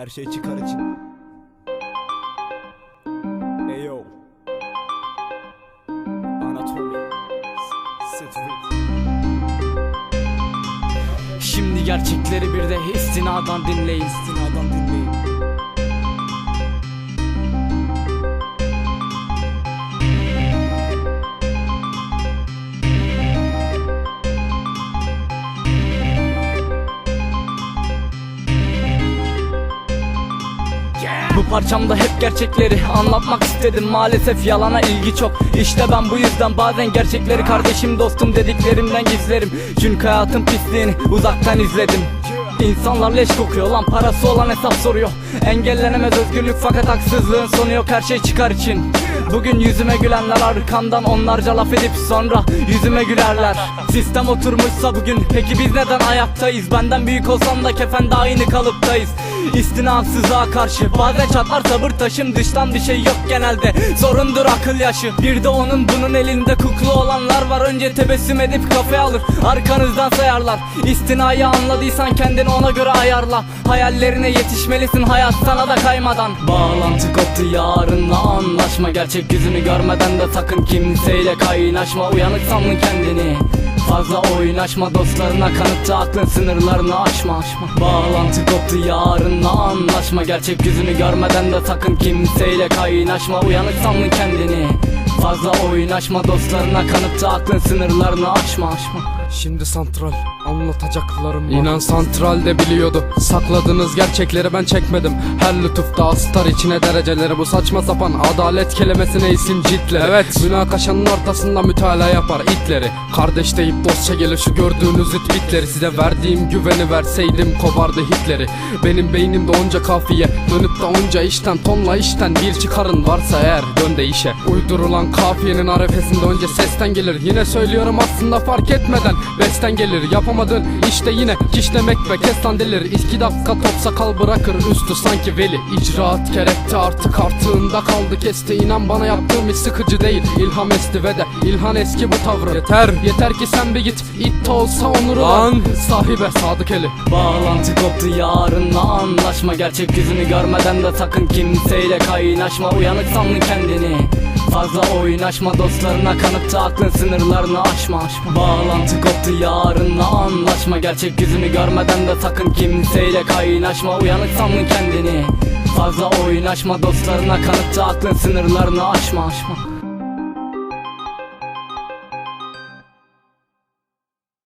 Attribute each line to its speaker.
Speaker 1: Her şey çıkar için. Eyo. Anatomy.
Speaker 2: Şimdi gerçekleri bir de İstinadan dinleyin. Bu parçamda hep gerçekleri anlatmak istedim. Maalesef yalana ilgi çok. İşte ben bu yüzden bazen gerçekleri kardeşim dostum dediklerimden gizlerim. Çünkü hayatın pisliğini uzaktan izledim. İnsanlar leş kokuyor lan parası olan hesap soruyor. Engellenemez özgürlük fakat haksızlığın sonu yok her şey çıkar için. Bugün yüzüme gülenler arkamdan onlarca laf edip sonra yüzüme gülerler. Sistem oturmuşsa bugün peki biz neden ayaktayız Benden büyük olsam da kefende aynı kalıptayız İstinasızlığa karşı Bazen çatlar sabır taşım Dıştan bir şey yok genelde. Zorundur akıl yaşı Bir de onun bunun elinde kuklu olanlar var. Önce tebessüm edip kafaya alır Arkanızdan sayarlar. İstinayı anladıysan kendini ona göre ayarla. Hayallerine yetişmelisin hayat sana da kaymadan. Bağlantı koptu yarınla anlaşma. Gerçek yüzünü görmeden de sakın kimseyle kaynaşma. Uyanık sandın kendini Fazla oynaşma. Dostlarına kanıtça aklın sınırlarını aşma, aşma. Bağlantı koptu yarınla anlaşma. Gerçek yüzünü görmeden de sakın kimseyle kaynaşma. Uyanık sandın kendini Fazla oynaşma dostlarına kanıtça aklın sınırlarını aşma, aşma.
Speaker 3: Şimdi santral anlatacaklarım var. İnan santral de biliyordu. Sakladığınız gerçekleri ben çekmedim. Her lütufta astar içine dereceleri. Bu saçma sapan adalet kelimesine isim ciltleri. Evet. Münakaşanın ortasında mütalaa yapar itleri. Kardeş deyip dostça gelir şu gördüğünüz it bitleri Size verdiğim güveni verseydim kovardı Hitler'i. Benim beynimde onca kafiye. Dönüp de onca işten tonla işten Bir çıkarın varsa eğer dön de işe. Uydurulan kafiyenin arefesinde önce sesten gelir. Yine söylüyorum aslında fark etmeden. Besten gelir yapamadın işte yine Kişlemek ve kestan delir İki dakika top sakal bırakır üstü sanki veli. İcraat gerekti artık artığında kaldı. Kesti İnan bana yaptığım hiç sıkıcı değil. İlham esti ve de İlhan eski bu tavrı. Yeter. Yeter ki sen bir git it de olsa onuru lan. Sahibe sadık eli.
Speaker 2: Bağlantı koptu yarınla anlaşma. Gerçek yüzünü görmeden de sakın kimseyle kaynaşma. Uyanık sandın kendini Fazla oynaşma dostlarına kanıpta aklın sınırlarını aşma, Bağlantı koptu yarınla anlaşma. Gerçek yüzünü görmeden de sakın kimseyle kaynaşma. Uyanık sandın kendini? Fazla oynaşma dostlarına kanıpta aklın sınırlarını aşma, aşma